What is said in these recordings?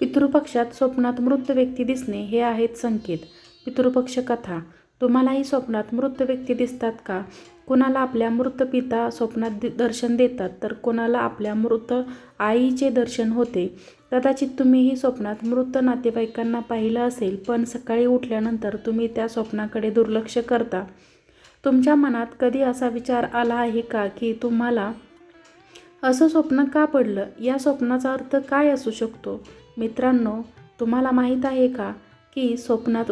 पितृपक्षात स्वप्नात मृत व्यक्ती दिसणे हे आहेत संकेत. पितृपक्ष कथा. तुम्हालाही स्वप्नात मृत व्यक्ती दिसतात का? कुणाला आपल्या मृत पिता स्वप्नात दर्शन देतात तर कोणाला आपल्या मृत आईचे दर्शन होते. कदाचित तुम्हीही स्वप्नात मृत नातेवाईकांना पाहिलं असेल पण सकाळी उठल्यानंतर तुम्ही त्या स्वप्नाकडे दुर्लक्ष करता. तुमच्या मनात कधी असा विचार आला आहे का की तुम्हाला असं स्वप्न का पडलं? या स्वप्नाचा अर्थ काय असू शकतो? मित्रांनो तुम्हाला माहीत आहे का की स्वप्नात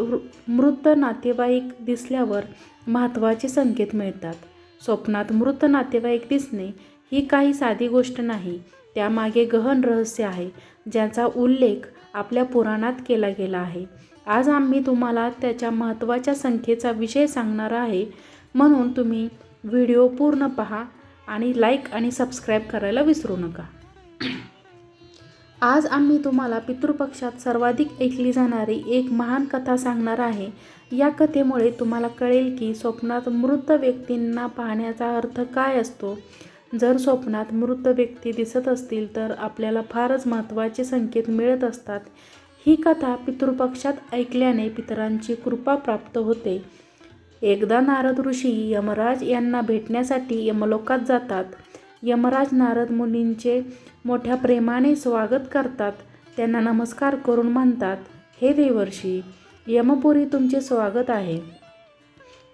मृत नातेवाईक दिसल्यावर महत्त्वाचे संकेत मिळतात. स्वप्नात मृत नातेवाईक दिसणे ही काही साधी गोष्ट नाही त्यामागे गहन रहस्य आहे ज्याचा उल्लेख आपल्या पुराणात केला गेला आहे. आज आम्ही तुम्हाला त्याच्या महत्त्वाच्या संख्येचा विषय सांगणार आहे म्हणून तुम्ही व्हिडिओ पूर्ण पहा आणि लाईक आणि सबस्क्राईब करायला विसरू नका. आज आम्ही तुम्हाला पितृपक्षात सर्वाधिक ऐकली जाणारी एक महान कथा सांगणार आहे. या कथेमुळे तुम्हाला कळेल की स्वप्नात मृत व्यक्तींना पाहण्याचा अर्थ काय असतो. जर स्वप्नात मृत व्यक्ती दिसत असतील तर आपल्याला फारच महत्त्वाचे संकेत मिळत असतात. ही कथा पितृपक्षात ऐकल्याने पितरांची कृपा प्राप्त होते. एकदा नारद ऋषी यमराज यांना भेटण्यासाठी यमलोकात जातात. यमराज नारद मुनींचे मोठ्या प्रेमाने स्वागत करतात. त्यांना नमस्कार करून म्हणतात हे देवर्षी यमपुरी तुमचे स्वागत आहे.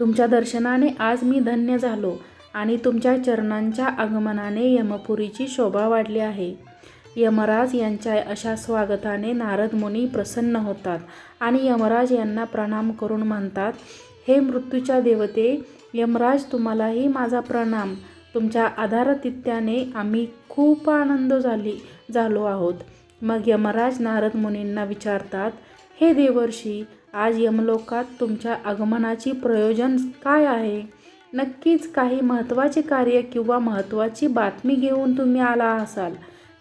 तुमच्या दर्शनाने आज मी धन्य झालो आणि तुमच्या चरणांच्या आगमनाने यमपुरीची शोभा वाढली आहे. यमराज यांच्या अशा स्वागताने नारद मुनी प्रसन्न होतात आणि यमराज यांना प्रणाम करून म्हणतात हे मृत्यूच्या देवते यमराज तुम्हालाही माझा प्रणाम. तुमच्या आधारतित्याने आम्ही खूप आनंद झाली झालो आहोत. मग यमराज नारद मुनींना विचारतात हे देवर्षी आज यमलोकात तुमच्या आगमनाची प्रयोजन काय आहे? नक्कीच काही महत्त्वाचे कार्य किंवा महत्त्वाची बातमी घेऊन तुम्ही आला असाल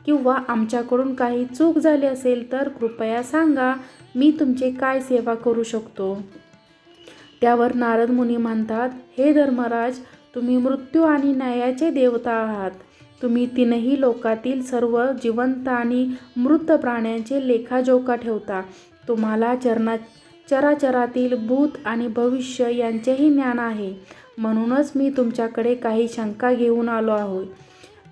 किंवा आमच्याकडून काही चूक झाली असेल तर कृपया सांगा मी तुमचे काय सेवा करू शकतो? त्यावर नारद मुनी म्हणतात हे धर्मराज तुम्ही मृत्यू आणि न्यायाचे देवता आहात. तुम्ही तीनही लोकातील सर्व जिवंत आणि मृत प्राण्यांचे लेखाजोखा ठेवता. तुम्हाला चरणा चराचरातील भूत आणि भविष्य यांचेही ज्ञान आहे. म्हणूनच मी तुमच्याकडे काही शंका घेऊन आलो आहोत.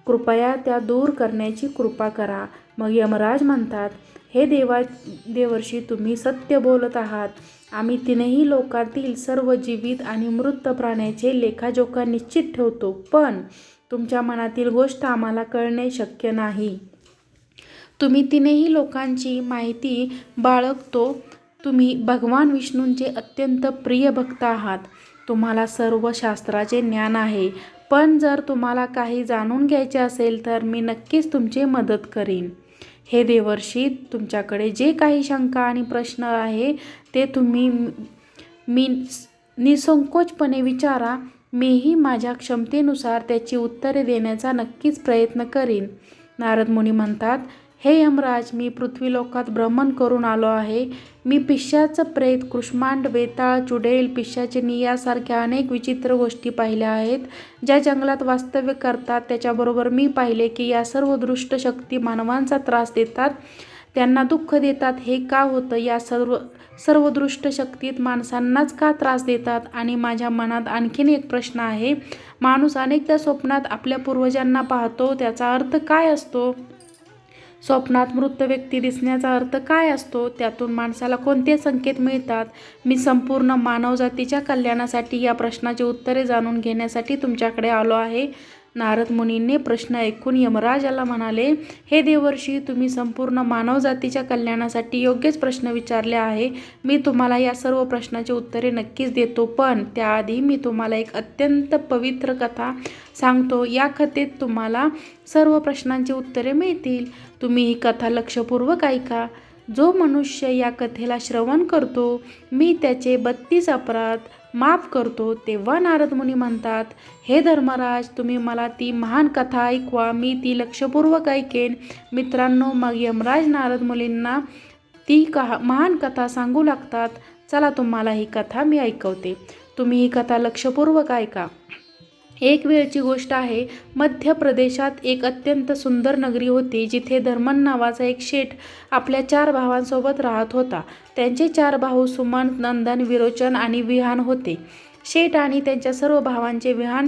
कृपया त्या दूर करण्याची कृपा करा. मग यमराज म्हणतात हे देवा देवर्षी तुम्ही सत्य बोलत आहात. आम्ही तीनही लोकातील सर्व जीवित आणि मृत प्राण्याचे लेखाजोखा निश्चित ठेवतो पण तुमच्या मनातील गोष्ट आम्हाला कळणे शक्य नाही. तुम्ही तीनही लोकांची माहिती बाळगतो. तुम्ही भगवान विष्णूंचे अत्यंत प्रिय भक्त आहात. तुम्हाला सर्व शास्त्राचे ज्ञान आहे. पण जर तुम्हाला काही जाणून घ्यायचे असेल तर मी नक्कीच तुमची मदत करीन. हे देवर्षी तुमच्याकडे जे काही शंका आणि प्रश्न आहे ते तुम्ही मी निसंकोचपणे विचारा. मीही माझ्या क्षमतेनुसार त्याची उत्तरे देण्याचा नक्कीच प्रयत्न करीन. नारद मुनी म्हणतात हे यमराज मी पृथ्वीलोकात भ्रमण करून आलो आहे. मी पिश्याचं प्रेत कृष्मांड वेताळ चुडेल पिश्याचिनी यासारख्या अनेक विचित्र गोष्टी पाहिल्या आहेत. ज्या जंगलात वास्तव्य करतात त्याच्याबरोबर मी पाहिले की या सर्व दृष्ट शक्ती मानवांचा त्रास देतात. त्यांना दुःख देतात. हे का होतं? या सर्व सर्व दृष्ट शक्तीत माणसांनाच का त्रास देतात? आणि माझ्या मनात आणखीन एक प्रश्न आहे. माणूस अनेकदा स्वप्नात आपल्या पूर्वजांना पाहतो. त्याचा अर्थ काय असतो? स्वप्नात मृत व्यक्ती दिसण्याचा अर्थ काय असतो? त्यातून माणसाला कोणते संकेत मिळतात? मी संपूर्ण मानवजातीच्या कल्याणासाठी या प्रश्नाची उत्तरे जाणून घेण्यासाठी तुमच्याकडे आलो आहे. नारद मुनींनी प्रश्न ऐकून यमराजाला म्हणाले हे देवर्षी तुम्ही संपूर्ण मानवजातीच्या कल्याणासाठी योग्यच प्रश्न विचारले आहे. मी तुम्हाला या सर्व प्रश्नाची उत्तरे नक्कीच देतो पण त्याआधी मी तुम्हाला एक अत्यंत पवित्र कथा सांगतो. या कथेत तुम्हाला सर्व प्रश्नांची उत्तरे मिळतील. तुम्ही ही कथा लक्षपूर्वक ऐका. जो मनुष्य या कथेला श्रवण करतो मी त्याचे बत्तीस अपराध माफ करतो तेव्हा नारद मुनी म्हणतात हे धर्मराज तुम्ही मला ती महान कथा ऐकवा मी ती लक्षपूर्वक ऐकेन. मित्रांनो मग यमराज नारद मुलींना ती कहा महान कथा सांगू लागतात. चला तुम्हाला ही कथा मी ऐकवते. तुम्ही ही कथा लक्षपूर्वक ऐका. एक वेळची गोष्ट आहे. मध्य प्रदेशात एक अत्यंत सुंदर नगरी होती जिथे धर्मन नावाचा एक शेठ आपल्या चार भावांसोबत राहत होता. त्यांचे चार भाऊ सुमन नंदन विरोचन आणि विहान होते. शेठ आणि त्यांच्या सर्व भावांचे विहान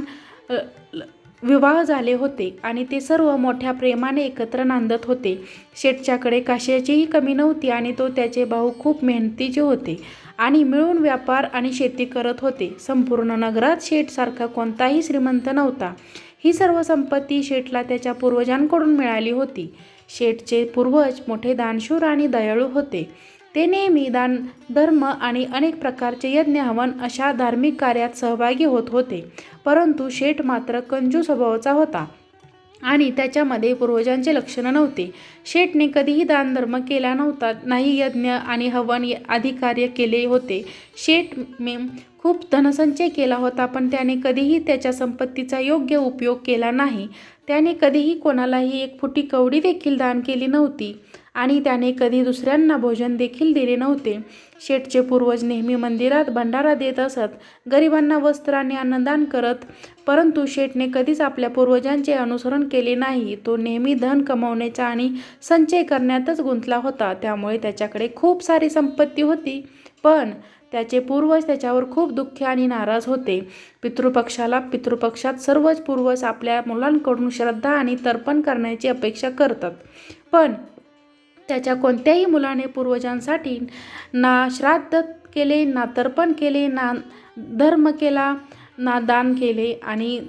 विवाह झाले होते आणि ते सर्व मोठ्या प्रेमाने एकत्र नांदत होते. शेठच्याकडे कशाचीही कमी नव्हती आणि तो त्याचे भाऊ खूप मेहनतीचे होते आणि मिळून व्यापार आणि शेती करत होते. संपूर्ण नगरात शेठसारखा कोणताही श्रीमंत नव्हता. ही सर्व संपत्ती शेठला त्याच्या पूर्वजांकडून मिळाली होती. शेठचे पूर्वज मोठे दानशूर आणि दयाळू होते. ते नेहमी दान धर्म आणि अनेक प्रकारचे यज्ञ हवन अशा धार्मिक कार्यात सहभागी होत होते. परंतु शेठ मात्र कंजू स्वभावाचा होता आणि त्याच्यामध्ये पूर्वजांचे लक्षणं नव्हते. शेठने कधीही दानधर्म केला नव्हता नाही यज्ञ आणि हवन अधिकार्य आदी कार्य केले होते. शेठ मे खूप धनसंचय केला होता पण त्याने कधीही त्याच्या संपत्तीचा योग्य उपयोग केला नाही. त्याने कधीही कोणालाही एक फुटी कवडी देखील दान केली नव्हती. आणि त्याने कधी दुसऱ्यांना भोजन देखील दिले नव्हते. शेठचे पूर्वज नेहमी मंदिरात भंडारा देत असत. गरिबांना वस्त्र आणि अन्नदान करत परंतु शेठने कधीच आपल्या पूर्वजांचे अनुसरण केले नाही. तो नेहमी धन कमवण्याचा आणि संचय करण्यातच गुंतला होता. त्यामुळे त्याच्याकडे खूप सारी संपत्ती होती. पण त्याचे पूर्वज त्याच्यावर खूप दुःखी आणि नाराज होते. पितृपक्षाला पितृपक्षात सर्वच पूर्वज आपल्या मुलांकडून श्रद्धा आणि तर्पण करण्याची अपेक्षा करतात. पण त्याच्या कोणत्याही मुलाने पूर्वजांसाठी ना श्राद्ध केले ना तर्पण केले ना धर्म केला ना दान केले आणि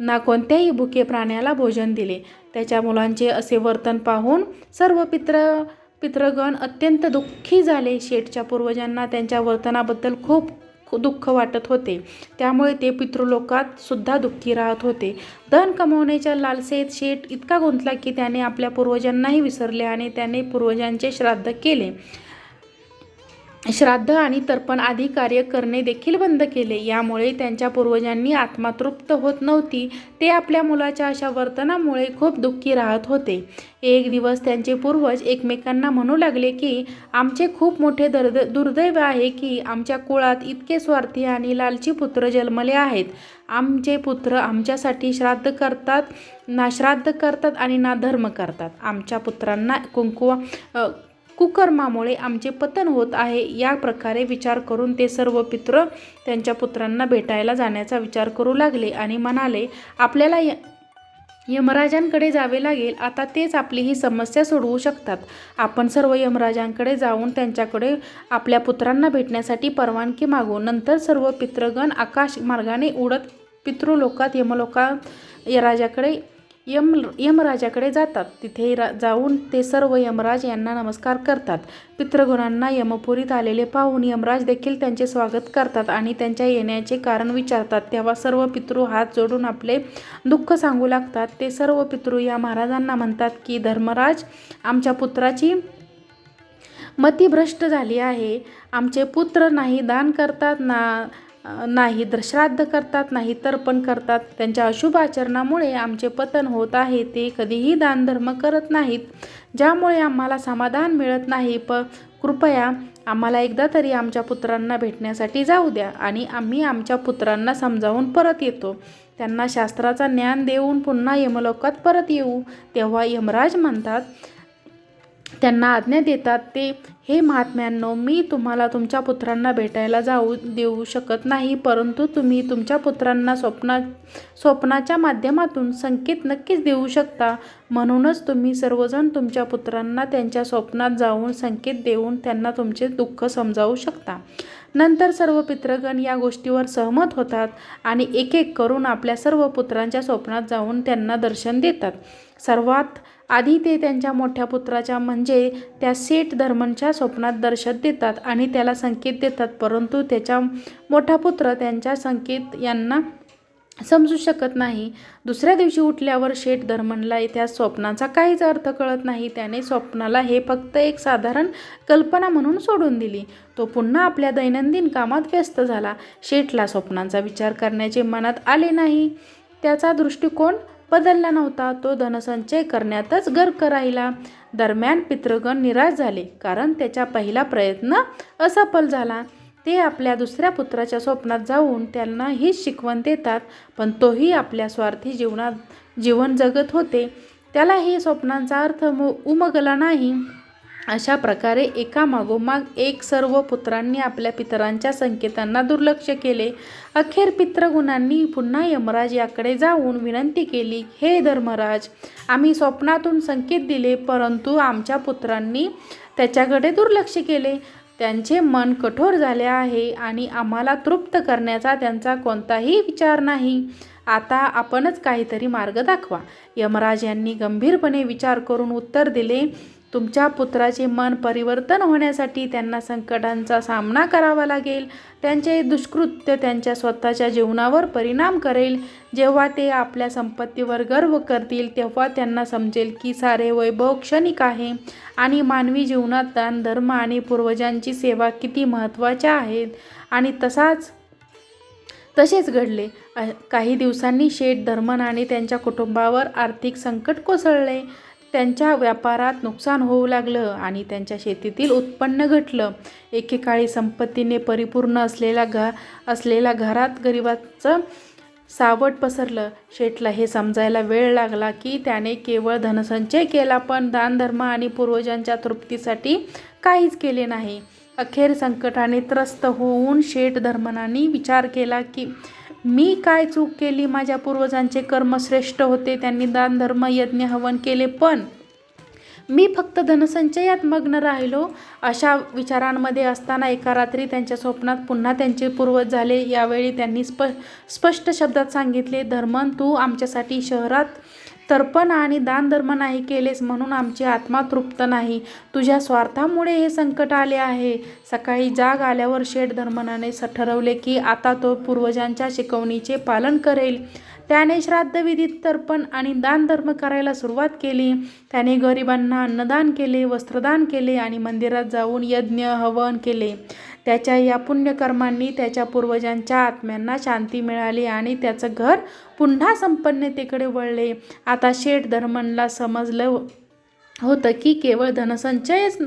ना कोणत्याही भुके प्राण्याला भोजन दिले. त्याच्या मुलांचे असे वर्तन पाहून सर्व पित्र पितृगण अत्यंत दुःखी झाले. शेठच्या पूर्वजांना त्यांच्या वर्तनाबद्दल खूप दुःख वाटत होते. त्यामुळे ते पितृलोकात सुद्धा दुःखी राहत होते. धन कमवण्याच्या लालसेत शेठ इतका गुंतला की त्याने आपल्या पूर्वजांनाही विसरले आणि त्याने पूर्वजांचे श्राद्ध केले. श्राद्ध आणि तर्पण आदी कार्य करणे देखील बंद केले. यामुळे त्यांच्या पूर्वजांनी आत्मा तृप्त होत नव्हती. ते आपल्या मुलाच्या अशा वर्तनामुळे खूप दुःखी राहत होते. एक दिवस त्यांचे पूर्वज एकमेकांना म्हणू लागले की आमचे खूप मोठे दर्द दुर्दैव आहे की आमच्या कुळात इतके स्वार्थी आणि लालची पुत्र जन्मले आहेत. आमचे पुत्र आमच्यासाठी श्राद्ध करतात ना श्राद्ध करतात आणि ना धर्म करतात. आमच्या पुत्रांना कुंकुवा कुकर्मामुळे आमचे पतन होत आहे. या प्रकारे विचार करून ते सर्व पित्र त्यांच्या पुत्रांना भेटायला जाण्याचा विचार करू लागले आणि म्हणाले आपल्याला य यमराजांकडे जावे लागेल. आता तेच आपली ही समस्या सोडवू शकतात. आपण सर्व यमराजांकडे जाऊन त्यांच्याकडे आपल्या पुत्रांना भेटण्यासाठी परवानगी मागू. नंतर सर्व पितृगण आकाश मार्गाने उडत पितृलोकात यमलोकात यराजाकडे राजाकडे यम यमराजाकडे जातात. तिथे रा जाऊन ते सर्व यमराज यांना नमस्कार करतात. पितृगणांना यमपुरीत आलेले पाहून यमराज देखील त्यांचे स्वागत करतात आणि त्यांच्या येण्याचे कारण विचारतात. तेव्हा सर्व पितृ हात जोडून आपले दुःख सांगू लागतात. ते सर्व पितृ या महाराजांना म्हणतात की धर्मराज आमच्या पुत्राची मती भ्रष्ट झाली आहे. आमचे पुत्र नाही दान करतात ना नाही तर श्राद्ध करतात नाही तर्पण करतात. त्यांच्या अशुभ आचरणामुळे आमचे पतन होत आहे. ते कधीही दानधर्म करत नाहीत. ज्यामुळे आम्हाला समाधान मिळत नाही. प कृपया आम्हाला एकदा तरी आमच्या पुत्रांना भेटण्यासाठी जाऊ द्या आणि आम्ही आमच्या पुत्रांना समजावून परत येतो. त्यांना शास्त्राचा ज्ञान देऊन पुन्हा यमलोकात परत येऊ. तेव्हा यमराज म्हणतात त्यांना आज्ञा देतात. ते हे महात्म्यांनो मी तुम्हाला तुमच्या पुत्रांना भेटायला जाऊ देऊ शकत नाही परंतु तुम्ही तुमच्या पुत्रांना स्वप्ना स्वप्नाच्या माध्यमातून संकेत नक्कीच देऊ शकता. म्हणूनच तुम्ही सर्वजण तुमच्या पुत्रांना त्यांच्या स्वप्नात जाऊन संकेत देऊन त्यांना तुमचे दुःख समजावू शकता. नंतर सर्व पित्रगण या गोष्टीवर सहमत होतात आणि एक एक करून आपल्या सर्व पुत्रांच्या स्वप्नात जाऊन त्यांना दर्शन देतात. सर्वात आधी ते त्यांच्या मोठ्या पुत्राच्या म्हणजे त्या सेठ धर्मनच्या स्वप्नात दर्शन देतात आणि त्याला संकेत देतात परंतु त्याच्या मोठा पुत्र त्यांच्या संकेत यांना समजू शकत नाही. दुसऱ्या दिवशी उठल्यावर शेठ धर्मनला त्या स्वप्नाचा काहीच अर्थ कळत नाही. त्याने स्वप्नाला हे फक्त एक साधारण कल्पना म्हणून सोडून दिली. तो पुन्हा आपल्या दैनंदिन कामात व्यस्त झाला. शेठला स्वप्नांचा विचार करण्याचे मनात आले नाही. त्याचा दृष्टिकोन बदलला नव्हता. तो धनसंचय करण्यातच गर्क राहिला. दरम्यान पितृगण निराश झाले कारण त्याचा पहिला प्रयत्न असफल झाला. ते आपल्या दुसऱ्या पुत्राच्या स्वप्नात जाऊन त्यांना हीच शिकवण देतात पण तोही आपल्या स्वार्थी जीवनात जीवन जगत होते. त्याला हे स्वप्नांचा अर्थ मु उमगला नाही. अशा प्रकारे एकामागोमाग एक सर्व पुत्रांनी आपल्या पितरांच्या संकेतांना दुर्लक्ष केले. अखेर पितृगुणांनी पुन्हा यमराज याकडे जाऊन विनंती केली हे धर्मराज आम्ही स्वप्नातून संकेत दिले परंतु आमच्या पुत्रांनी त्याच्याकडे दुर्लक्ष केले. त्यांचे मन कठोर झाले आहे आणि आम्हाला तृप्त करण्याचा त्यांचा कोणताही विचार नाही. आता आपणच काहीतरी मार्ग दाखवा. यमराज यांनी गंभीरपणे विचार करून उत्तर दिले तुमच्या पुत्राचे मन परिवर्तन होण्यासाठी त्यांना संकटांचा सामना करावा लागेल. त्यांचे दुष्कृत्य त्यांच्या स्वतःच्या जीवनावर परिणाम करेल. जेव्हा ते आपल्या संपत्तीवर गर्व करतील तेव्हा त्यांना समजेल की सारे वैभव क्षणिक आहे. आणि मानवी जीवनात दान धर्म आणि पूर्वजांची सेवा किती महत्त्वाच्या आहेत. आणि तसाच तसेच घडले. काही दिवसांनी शेठ धर्मन आणि त्यांच्या कुटुंबावर आर्थिक संकट कोसळले. त्यांच्या व्यापारात नुकसान होऊ लागलं आणि त्यांच्या शेतीतील उत्पन्न घटलं. एकेकाळी संपत्तीने परिपूर्ण असलेल्या घ असलेल्या घरात गरिबाचं सावट पसरलं. शेठला हे समजायला वेळ लागला की त्याने केवळ धनसंचय केला पण दानधर्म आणि पूर्वजांच्या तृप्तीसाठी काहीच केले नाही. अखेर संकटाने त्रस्त होऊन शेठ धर्मनाने विचार केला की मी काय चूक केली? माझ्या पूर्वजांचे कर्म श्रेष्ठ होते त्यांनी दानधर्म यज्ञ हवन केले पण मी फक्त धनसंचयात मग्न राहिलो. अशा विचारांमध्ये असताना एका रात्री त्यांच्या स्वप्नात पुन्हा त्यांचे पूर्वज झाले. यावेळी त्यांनी स्प स्पष्ट शब्दात सांगितले धर्मन तू आमच्यासाठी शहरात तर्पण आणि दानधर्म नाही केलेस म्हणून आमची आत्मा तृप्त नाही. तुझ्या स्वार्थामुळे हे संकट आले आहे. सकाळी जाग आल्यावर शेठ धर्मनाने ठरवले की आता तो पूर्वजांच्या शिकवणीचे पालन करेल. त्याने श्राद्धविधीत तर्पण आणि दानधर्म करायला सुरुवात केली. त्याने गरिबांना अन्नदान केले वस्त्रदान केले आणि मंदिरात जाऊन यज्ञ हवन केले. त्याच्या या पुण्यकर्मांनी त्याच्या पूर्वजांच्या आत्म्यांना शांती मिळाली आणि त्याचं घर पुन्हा संपन्नतेकडे वळले. आता शेठ धर्मनला समजलं होतं की केवळ धनसंचयच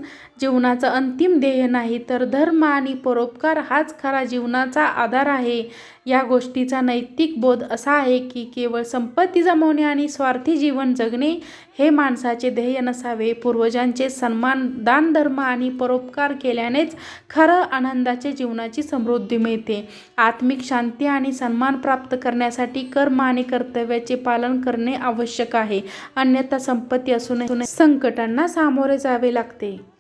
जीवनाचं अंतिम ध्येय नाही तर धर्म आणि परोपकार हाच खरा जीवनाचा आधार आहे. या गोष्टीचा नैतिक बोध असा आहे की केवळ संपत्ती जमवणे आणि स्वार्थी जीवन जगणे हे माणसाचे ध्येय नसावे. पूर्वजांचे सन्मान दानधर्म आणि परोपकार केल्यानेच खरं आनंदाचे जीवनाची समृद्धी मिळते. आत्मिक शांती आणि सन्मान प्राप्त करण्यासाठी कर्म आणि कर्तव्याचे पालन करणे आवश्यक आहे. अन्यथा संपत्ती असूनही संकटांना सामोरे जावे लागते.